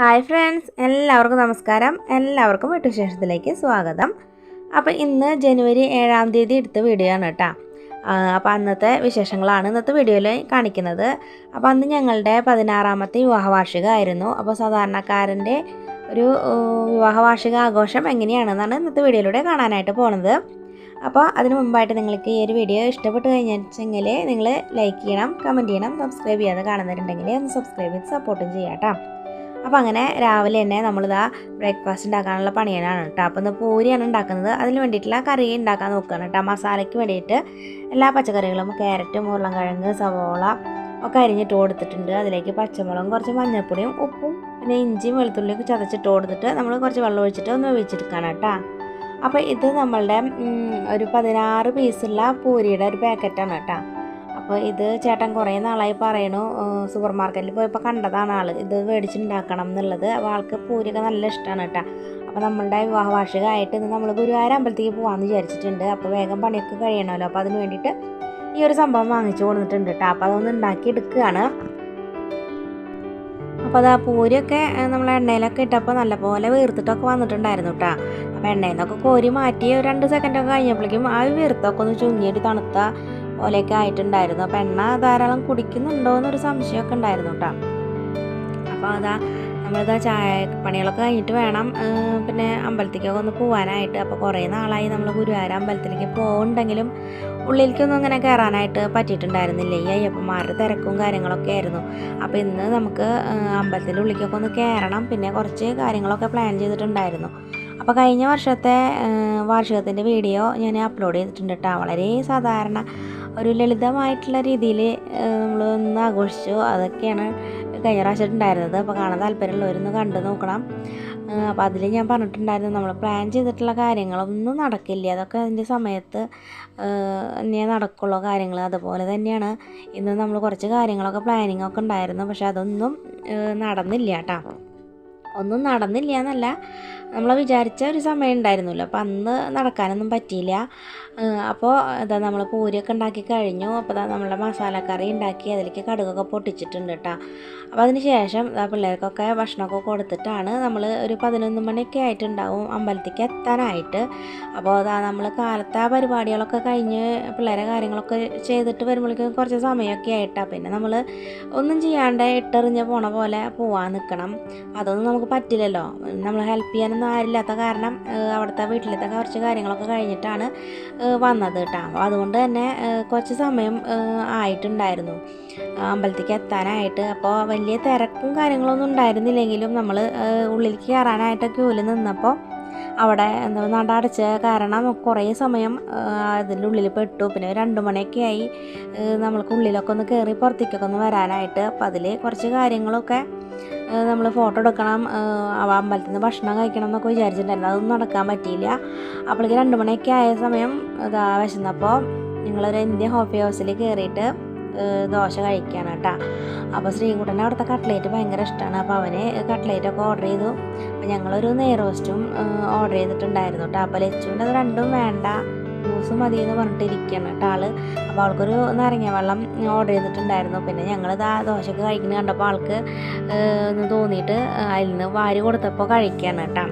Hi friends എല്ലാവർക്കും നമസ്കാരം. എല്ലാവർക്കും വീട്ടുശേഷത്തിലേക്ക് സ്വാഗതം. അപ്പോൾ ഇന്ന് ജനുവരി ഏഴാം തീയതി എടുത്ത വീഡിയോ ആണ് കേട്ടോ അപ്പോൾ അന്നത്തെ വിശേഷങ്ങളാണ് ഇന്നത്തെ വീഡിയോയിൽ കാണിക്കുന്നത്. അപ്പോൾ അന്ന് ഞങ്ങളുടെ പതിനാറാമത്തെ വിവാഹ വാർഷികമായിരുന്നു അപ്പോൾ സാധാരണക്കാരന്റെ ഒരു വിവാഹ വാർഷിക ആഘോഷം എങ്ങനെയാണെന്നാണ് ഇന്നത്തെ വീഡിയോയിലൂടെ കാണാനായിട്ട് പോണത്. അപ്പോൾ അതിന് മുമ്പായിട്ട് നിങ്ങൾക്ക് ഈ ഒരു വീഡിയോ ഇഷ്ടപ്പെട്ട് കഴിഞ്ഞെങ്കിൽ നിങ്ങൾ ലൈക്ക് ചെയ്യണം കമന്റ് ചെയ്യണം സബ്സ്ക്രൈബ് ചെയ്യാതെ കാണുന്നവരുണ്ടെങ്കിൽ ഒന്ന് സബ്സ്ക്രൈബ് ചെയ്ത് സപ്പോർട്ടും ചെയ്യാം കേട്ടോ അപ്പോൾ അങ്ങനെ രാവിലെ തന്നെ നമ്മളിതാ ബ്രേക്ക്ഫാസ്റ്റ് ഉണ്ടാക്കാനുള്ള പണിയാണ് കേട്ടോ. അപ്പോൾ ഇന്ന് പൂരിയാണ് ഉണ്ടാക്കുന്നത്. അതിന് വേണ്ടിയിട്ടുള്ള കറി ഉണ്ടാക്കാൻ നോക്കുകയാണ് കേട്ടോ. മസാലയ്ക്ക് വേണ്ടിയിട്ട് എല്ലാ പച്ചക്കറികളും ക്യാരറ്റും ഉരുളൻകിഴങ്ങ് സവോള ഒക്കെ അരിഞ്ഞിട്ട് കൊടുത്തിട്ടുണ്ട്. അതിലേക്ക് പച്ചമുളകും കുറച്ച് മഞ്ഞൾപ്പൊടിയും ഉപ്പും പിന്നെ ഇഞ്ചിയും വെളുത്തുള്ളിയൊക്കെ ചതച്ചിട്ട് കൊടുത്തിട്ട് നമ്മൾ കുറച്ച് വെള്ളം ഒഴിച്ചിട്ട് ഒന്ന് ഒഴിച്ചെടുക്കണം കേട്ടോ. അപ്പോൾ ഇത് നമ്മളുടെ ഒരു പതിനാറ് പീസുള്ള പൂരിയുടെ ഒരു പാക്കറ്റാണ് കേട്ടോ. അപ്പോൾ ഇത് ചേട്ടൻ കുറേ നാളായി പറയണു സൂപ്പർ മാർക്കറ്റിൽ പോയപ്പോൾ കണ്ടതാണ് ആൾ ഇത് മേടിച്ചുണ്ടാക്കണം എന്നുള്ളത്. അപ്പോൾ ആൾക്ക് പൂരിയൊക്കെ നല്ല ഇഷ്ടമാണ് കേട്ടോ അപ്പോൾ നമ്മളുടെ വിവാഹ വാർഷികമായിട്ട് ഇന്ന് നമ്മൾ ഗുരുവായൂർ അമ്പലത്തേക്ക് പോകാമെന്ന് വിചാരിച്ചിട്ടുണ്ട്. അപ്പോൾ വേഗം പണിയൊക്കെ കഴിയണമല്ലോ. അപ്പോൾ അതിന് വേണ്ടിയിട്ട് ഈ ഒരു സംഭവം വാങ്ങിച്ചു കൊടുത്തിട്ടുണ്ട് കേട്ടോ അപ്പോൾ അതൊന്ന് ഉണ്ടാക്കി എടുക്കുകയാണ് അപ്പോൾ അത് ആ പൂരിയൊക്കെ നമ്മൾ എണ്ണയിലൊക്കെ ഇട്ടപ്പോൾ നല്ലപോലെ വീർത്തിട്ടൊക്കെ വന്നിട്ടുണ്ടായിരുന്നു കേട്ടോ അപ്പോൾ എണ്ണയിൽ നിന്നൊക്കെ കോരി മാറ്റി രണ്ട് സെക്കൻഡൊക്കെ കഴിഞ്ഞപ്പോഴേക്കും ആ വീർത്തൊക്കെ ഒന്ന് ചുങ്ങിയിട്ട് തണുത്ത പോലെയൊക്കെ ആയിട്ടുണ്ടായിരുന്നു. അപ്പോൾ എണ്ണ ധാരാളം കുടിക്കുന്നുണ്ടോ എന്നൊരു സംശയമൊക്കെ ഉണ്ടായിരുന്നു കേട്ടോ. അപ്പോൾ അതാ നമ്മളിതാ ചായ പണികളൊക്കെ കഴിഞ്ഞിട്ട് വേണം പിന്നെ അമ്പലത്തിലേക്കൊക്കെ ഒന്ന് പോകാനായിട്ട് അപ്പോൾ കുറേ നാളായി നമ്മൾ ഗുരുവായൂർ അമ്പലത്തിലേക്ക് പോകുന്നുണ്ടെങ്കിലും ഉള്ളിലേക്കൊന്നും അങ്ങനെ കയറാനായിട്ട് പറ്റിയിട്ടുണ്ടായിരുന്നില്ല. ഈ അയ്യപ്പന്മാരുടെ തിരക്കും കാര്യങ്ങളൊക്കെ ആയിരുന്നു. അപ്പോൾ ഇന്ന് നമുക്ക് അമ്പലത്തിന്റെ ഉള്ളിലേക്കൊക്കെ ഒന്ന് കയറണം പിന്നെ കുറച്ച് കാര്യങ്ങളൊക്കെ പ്ലാൻ ചെയ്തിട്ടുണ്ടായിരുന്നു. അപ്പോൾ കഴിഞ്ഞ വർഷത്തെ വാർഷികത്തിന്റെ വീഡിയോ ഞാൻ അപ്ലോഡ് ചെയ്തിട്ടുണ്ട് കേട്ടോ. വളരെ സാധാരണ ഒരു ലളിതമായിട്ടുള്ള രീതിയിൽ നമ്മൾ ഒന്ന് ആഘോഷിച്ചു. അതൊക്കെയാണ് കഴിഞ്ഞ ഉണ്ടായിരുന്നത്. അപ്പോൾ കാണാൻ താല്പര്യമുള്ളവരൊന്ന് കണ്ടു നോക്കണം. അപ്പോൾ അതിൽ ഞാൻ പറഞ്ഞിട്ടുണ്ടായിരുന്നു നമ്മൾ പ്ലാൻ ചെയ്തിട്ടുള്ള കാര്യങ്ങളൊന്നും നടക്കില്ല. അതൊക്കെ അതിന്റെ സമയത്ത് തന്നെ നടക്കുള്ളൂ കാര്യങ്ങൾ അതുപോലെ തന്നെയാണ് ഇന്ന് നമ്മൾ കുറച്ച് കാര്യങ്ങളൊക്കെ പ്ലാനിങ് ഒക്കെ ഉണ്ടായിരുന്നു. പക്ഷെ അതൊന്നും നടന്നില്ല കേട്ടോ. ഒന്നും നടന്നില്ല എന്നല്ല. നമ്മൾ വിചാരിച്ച ഒരു സമയം ഉണ്ടായിരുന്നല്ലോ. അപ്പോൾ അന്ന് നടക്കാനൊന്നും പറ്റിയില്ല. അപ്പോൾ ഇതാ നമ്മൾ പൂരിയൊക്കെ ഉണ്ടാക്കി കഴിഞ്ഞു. അപ്പോൾ ഇതാ നമ്മളെ മസാലക്കറി ഉണ്ടാക്കി അതിലേക്ക് കടുകൊക്കെ പൊട്ടിച്ചിട്ടുണ്ട് കേട്ടോ അപ്പോൾ അതിന് ശേഷം പിള്ളേർക്കൊക്കെ ഭക്ഷണമൊക്കെ കൊടുത്തിട്ടാണ് നമ്മൾ ഒരു പതിനൊന്ന് മണിയൊക്കെ ആയിട്ടുണ്ടാവും അമ്പലത്തേക്ക് എത്താനായിട്ട്. അപ്പോൾ അതാ നമ്മൾ കാലത്തെ ആ പരിപാടികളൊക്കെ കഴിഞ്ഞ് പിള്ളേരെ കാര്യങ്ങളൊക്കെ ചെയ്തിട്ട് വരുമ്പോഴേക്കും കുറച്ച് സമയമൊക്കെ ആയിട്ടാണ് പിന്നെ നമ്മൾ ഒന്നും ചെയ്യാണ്ട് ഇട്ടെറിഞ്ഞ് പോണ പോലെ പോവാൻ നിൽക്കണം അതൊന്നും നമുക്ക് പറ്റില്ലല്ലോ. നമ്മൾ ഹെൽപ്പ് ചെയ്യാനൊന്നും ആരില്ലാത്ത കാരണം അവിടുത്തെ വീട്ടിലത്തെ കുറച്ച് കാര്യങ്ങളൊക്കെ കഴിഞ്ഞിട്ടാണ് വന്നത് കേട്ടോ അതുകൊണ്ട് തന്നെ കുറച്ച് സമയം ആയിട്ടുണ്ടായിരുന്നു. അമ്പലത്തേക്ക് എത്താനായിട്ട്. അപ്പോൾ വലിയ തിരക്കും കാര്യങ്ങളൊന്നും ഉണ്ടായിരുന്നില്ലെങ്കിലും നമ്മൾ ഉള്ളിലേക്ക് കയറാനായിട്ട് ക്യൂവിൽ നിന്നപ്പോൾ അവിടെ എന്താ നട അടച്ച കാരണം കുറേ സമയം അതിന്റെ ഉള്ളിൽ പെട്ടു. പിന്നെ രണ്ട് മണിയൊക്കെ ആയി നമ്മൾക്ക് ഉള്ളിലൊക്കെ ഒന്ന് കയറി പുറത്തേക്കൊക്കെ ഒന്ന് വരാനായിട്ട്. അപ്പോൾ അതിൽ കുറച്ച് കാര്യങ്ങളൊക്കെ നമ്മൾ ഫോട്ടോ എടുക്കണം അമ്പലത്തിൽ നിന്ന് ഭക്ഷണം കഴിക്കണം എന്നൊക്കെ വിചാരിച്ചിട്ടുണ്ടായിരുന്നു. അതൊന്നും നടക്കാൻ പറ്റിയില്ല. അപ്പോഴേക്ക് രണ്ട് മണിയൊക്കെ ആയ സമയം ഇതാ വിശന്നപ്പോൾ ഞങ്ങളൊരു ഇന്ത്യൻ ഹോപ്പി ഹൗസിൽ കയറിയിട്ട് ദോശ കഴിക്കുകയാണ് കേട്ടോ. അപ്പോൾ ശ്രീകുട്ടന്റെ അവിടുത്തെ കട്ട്ലേറ്റ് ഭയങ്കര ഇഷ്ടമാണ് അപ്പോൾ അവന് കട്ട്ലേറ്റ് ഒക്കെ ഓർഡർ ചെയ്തു. അപ്പോൾ ഞങ്ങളൊരു നെയ്റോസ്റ്റും ഓർഡർ ചെയ്തിട്ടുണ്ടായിരുന്നു കേട്ടോ. അപ്പോൾ ലച്ചുവിന്റെ അത് രണ്ടും വേണ്ട. ജ്യൂസ് മതി എന്ന് പറഞ്ഞിട്ടിരിക്കുകയാണ് കേട്ടോ ആൾ. അപ്പോൾ ആൾക്കൊരു നാരങ്ങ വെള്ളം ഓർഡർ ചെയ്തിട്ടുണ്ടായിരുന്നു. പിന്നെ ഞങ്ങളിത് ആ ദോശക്ക് കഴിക്കുന്നത് കണ്ടപ്പോൾ ആൾക്ക് ഒന്ന് തോന്നിയിട്ട് അതിൽ നിന്ന് വാരി കൊടുത്തപ്പോൾ കഴിക്കുകയാണ് കേട്ടോ.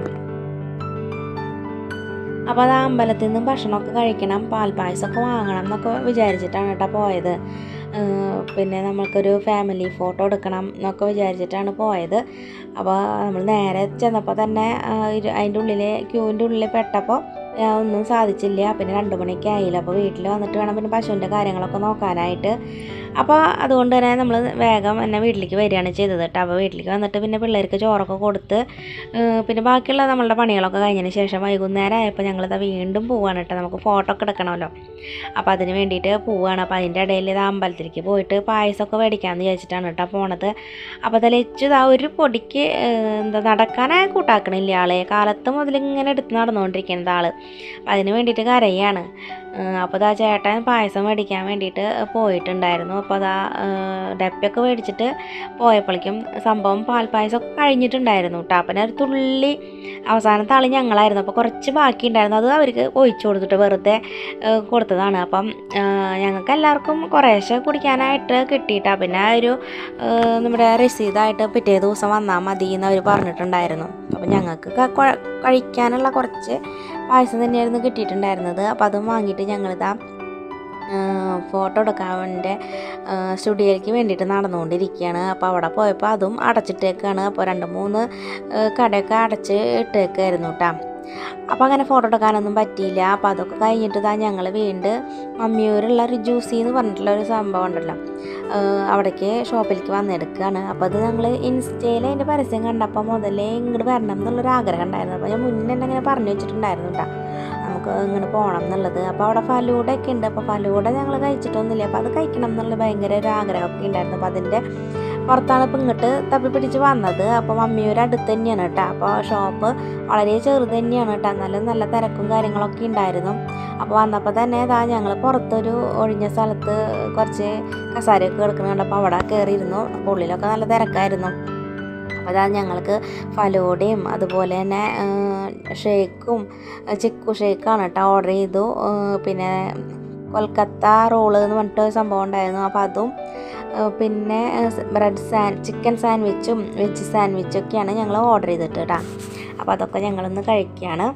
അപ്പോൾ അത് അമ്പലത്തിൽ നിന്ന് ഭക്ഷണമൊക്കെ കഴിക്കണം പാൽപ്പായസമൊക്കെ വാങ്ങണം എന്നൊക്കെ വിചാരിച്ചിട്ടാണ് കേട്ടോ പോയത്. പിന്നെ നമ്മൾക്കൊരു ഫാമിലി ഫോട്ടോ എടുക്കണം എന്നൊക്കെ വിചാരിച്ചിട്ടാണ് പോയത്. അപ്പോൾ നമ്മൾ നേരെ ചെന്നപ്പോൾ തന്നെ അതിന്റെ ഉള്ളിൽ ക്യൂവിന്റെ ഉള്ളിൽ പെട്ടപ്പോൾ ഒന്നും സാധിച്ചില്ല. പിന്നെ രണ്ട് മണിക്ക് ആയില്ല? അപ്പോൾ വീട്ടിൽ വന്നിട്ട് വേണം പിന്നെ പശുവിന്റെ കാര്യങ്ങളൊക്കെ നോക്കാനായിട്ട്. അപ്പോൾ അതുകൊണ്ട് തന്നെ നമ്മൾ വേഗം എന്നെ വീട്ടിലേക്ക് വരികയാണ് ചെയ്തത് കേട്ടോ. അപ്പോൾ വീട്ടിലേക്ക് വന്നിട്ട് പിന്നെ പിള്ളേർക്ക് ചോറൊക്കെ കൊടുത്ത് പിന്നെ ബാക്കിയുള്ള നമ്മളുടെ പണികളൊക്കെ കഴിഞ്ഞതിന് ശേഷം വൈകുന്നേരം ആയപ്പോൾ ഞങ്ങളിത് വീണ്ടും പോവാണ് കേട്ടോ. നമുക്ക് ഫോട്ടോ ഒക്കെ എടുക്കണമല്ലോ. അപ്പോൾ അതിന് വേണ്ടിയിട്ട് പോവുകയാണ് അപ്പോൾ അതിന്റെ ഇടയിൽ ഇത് അമ്പലത്തിലേക്ക് പോയിട്ട് പായസമൊക്കെ മേടിക്കാമെന്ന് വിചാരിച്ചിട്ടാണ് കേട്ടോ പോണത്. അപ്പോൾ അതിൽ ആ ഒരു പൊടിക്ക് എന്താ നടക്കാനായി കൂട്ടാക്കണില്ല ആളെ. കാലത്ത് മുതൽ ഇങ്ങനെ എടുത്ത് നടന്നുകൊണ്ടിരിക്കുന്നത് ആൾ അപ്പം അതിന് വേണ്ടിയിട്ട് കരയാണ്. അപ്പോൾ അതാ ചേട്ടൻ പായസം മേടിക്കാൻ വേണ്ടിയിട്ട് പോയിട്ടുണ്ടായിരുന്നു. അപ്പോൾ അതാ ഡപ്പിയൊക്കെ മേടിച്ചിട്ട് പോയപ്പോഴേക്കും സംഭവം പാൽപ്പായസമൊക്കെ കഴിഞ്ഞിട്ടുണ്ടായിരുന്നു അപ്പം ഒരു തുള്ളി അവസാനം തളി ഞങ്ങളായിരുന്നു. അപ്പോൾ കുറച്ച് ബാക്കി ഉണ്ടായിരുന്നു അത് അവർക്ക് ഒഴിച്ചു കൊടുത്തിട്ട് വെറുതെ കൊടുത്തതാണ്. അപ്പം ഞങ്ങൾക്ക് എല്ലാവർക്കും കുറേശ്ശെ കുടിക്കാനായിട്ട് കിട്ടിയിട്ടാ. പിന്നെ ഒരു നമ്മുടെ രസീതായിട്ട് പിറ്റേ ദിവസം വന്നാൽ മതി എന്ന് അവർ പറഞ്ഞിട്ടുണ്ടായിരുന്നു. അപ്പം ഞങ്ങൾക്ക് കഴിക്കാനുള്ള കുറച്ച് പായസം തന്നെയായിരുന്നു കിട്ടിയിട്ടുണ്ടായിരുന്നത്. അപ്പോൾ അതും വാങ്ങിയിട്ട് ഞങ്ങളിതാ ഫോട്ടോ എടുക്കാൻ വേണ്ടി സ്റ്റുഡിയോയിലേക്ക് വേണ്ടിയിട്ട് നടന്നുകൊണ്ടിരിക്കുകയാണ്. അപ്പോൾ അവിടെ പോയപ്പോൾ അതും അടച്ചിട്ടേക്കാണ്. അപ്പോൾ രണ്ട് മൂന്ന് കടയൊക്കെ അടച്ച് ഇട്ടേക്കായിരുന്നു കേട്ടോ അപ്പോൾ അങ്ങനെ ഫോട്ടോ എടുക്കാനൊന്നും പറ്റിയില്ല. അപ്പോൾ അതൊക്കെ കഴിഞ്ഞിട്ട് ഇതാ ഞങ്ങൾ വീണ്ടും മമ്മിയൂരുള്ള ഒരു ജ്യൂസി എന്ന് പറഞ്ഞിട്ടുള്ള ഒരു സംഭവം ഉണ്ടല്ലോ. അവിടേക്ക് ഷോപ്പിലേക്ക് വന്നെടുക്കുകയാണ് അപ്പോൾ അത് ഞങ്ങൾ ഇൻസ്റ്റയിൽ അതിന്റെ പരസ്യം കണ്ടപ്പോൾ മുതലേ ഇങ്ങോട്ട് വരണം എന്നുള്ളൊരു ആഗ്രഹം ഉണ്ടായിരുന്നു. അപ്പോൾ ഞാൻ മുന്നേ തന്നെ അങ്ങനെ പറഞ്ഞു വെച്ചിട്ടുണ്ടായിരുന്നു കേട്ടോ നമുക്ക് ഇങ്ങോട്ട് പോകണം എന്നുള്ളത്. അപ്പോൾ അവിടെ ഫലൂട ഒക്കെ ഉണ്ട്. അപ്പോൾ ഫലൂട ഞങ്ങൾ കഴിച്ചിട്ടൊന്നുമില്ല. അപ്പോൾ അത് കഴിക്കണം എന്നുള്ള ഭയങ്കര ഒരു ആഗ്രഹമൊക്കെ ഉണ്ടായിരുന്നു. അപ്പോൾ അതിന്റെ പുറത്താണ് ഇപ്പം ഇങ്ങോട്ട് തപ്പി പിടിച്ച് വന്നത്. അപ്പോൾ മമ്മിയൊരു അടുത്ത് തന്നെയാണ് കേട്ടോ. അപ്പോൾ ഷോപ്പ് വളരെ ചെറുത് തന്നെയാണ് കേട്ടോ. എന്നാലും നല്ല തിരക്കും കാര്യങ്ങളൊക്കെ ഉണ്ടായിരുന്നു. അപ്പോൾ വന്നപ്പോൾ തന്നെ ഇതാ ഞങ്ങൾ പുറത്തൊരു ഒഴിഞ്ഞ സ്ഥലത്ത് കുറച്ച് കസാരയൊക്കെ കിടക്കുന്ന കണ്ടപ്പോൾ അവിടെ കയറിയിരുന്നു അപ്പോൾ ഉള്ളിലൊക്കെ നല്ല തിരക്കായിരുന്നു. അപ്പോൾ അതാ ഞങ്ങൾക്ക് ഫലോഡയും അതുപോലെ തന്നെ ഷേക്കും ചിക്കു ഷേക്കാണ് കേട്ടോ ഓർഡർ ചെയ്തു. പിന്നെ കൊൽക്കത്ത റോൾ എന്ന് പറഞ്ഞിട്ട് സംഭവം ഉണ്ടായിരുന്നു. അപ്പോൾ അതും പിന്നെ ബ്രെഡ് സാൻഡ് ചിക്കൻ സാൻഡ്വിച്ചും വെജ് സാൻഡ്വിച്ചും ഒക്കെയാണ് ഞങ്ങൾ ഓർഡർ ചെയ്തിട്ട് കേട്ടോ അപ്പോൾ അതൊക്കെ ഞങ്ങളൊന്ന് കഴിക്കുകയാണ്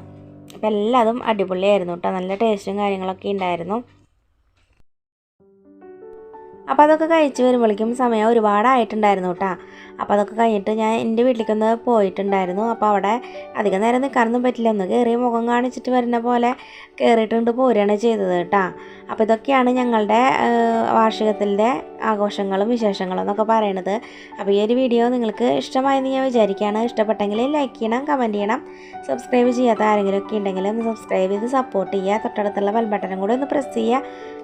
അപ്പോൾ എല്ലാതും അടിപൊളിയായിരുന്നു കേട്ടോ നല്ല ടേസ്റ്റും കാര്യങ്ങളൊക്കെ ഉണ്ടായിരുന്നു അപ്പോൾ അതൊക്കെ കഴിച്ച് വരുമ്പോഴേക്കും സമയം ഒരുപാടായിട്ടുണ്ടായിരുന്നു കേട്ടോ അപ്പോൾ അതൊക്കെ കഴിഞ്ഞിട്ട് ഞാൻ എന്റെ വീട്ടിലേക്കൊന്ന് പോയിട്ടുണ്ടായിരുന്നു. അപ്പോൾ അവിടെ അധികം നേരം നിൽക്കാനൊന്നും പറ്റില്ല. ഒന്ന് കയറി മുഖം കാണിച്ചിട്ട് വരുന്ന പോലെ കയറിയിട്ടുണ്ട് പോരുകയാണ് ചെയ്തത് കേട്ടോ. അപ്പോൾ ഇതൊക്കെയാണ് ഞങ്ങളുടെ വാർഷികത്തിന്റെ ആഘോഷങ്ങളും വിശേഷങ്ങളും എന്നൊക്കെ പറയണത്. അപ്പോൾ ഈ ഒരു വീഡിയോ നിങ്ങൾക്ക് ഇഷ്ടമായെന്ന് ഞാൻ വിചാരിക്കുകയാണ്. ഇഷ്ടപ്പെട്ടെങ്കിൽ ലൈക്ക് ചെയ്യണം കമന്റ് ചെയ്യണം സബ്സ്ക്രൈബ് ചെയ്യാത്ത ആരെങ്കിലും ഒക്കെ ഉണ്ടെങ്കിൽ ഒന്ന് സബ്സ്ക്രൈബ് ചെയ്ത് സപ്പോർട്ട് ചെയ്യുക. തൊട്ടടുത്തുള്ള ബെൽ ബട്ടണും കൂടി ഒന്ന് പ്രസ് ചെയ്യുക.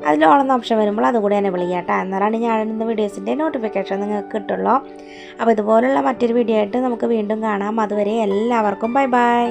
അതിൽ ഓളം ഓപ്ഷൻ വരുമ്പോൾ അതുകൂടി എന്നെ വിളിക്കുക എന്നാലാണ് ഞാൻ ഇന്ന് വീഡിയോസിന്റെ നോട്ടിഫിക്കേഷൻ നിങ്ങൾക്ക് കിട്ടുള്ളൂ. അപ്പോൾ ഇതുപോലുള്ള മറ്റൊരു വീഡിയോ ആയിട്ട് നമുക്ക് വീണ്ടും കാണാം. അതുവരെ എല്ലാവർക്കും ബൈ ബൈ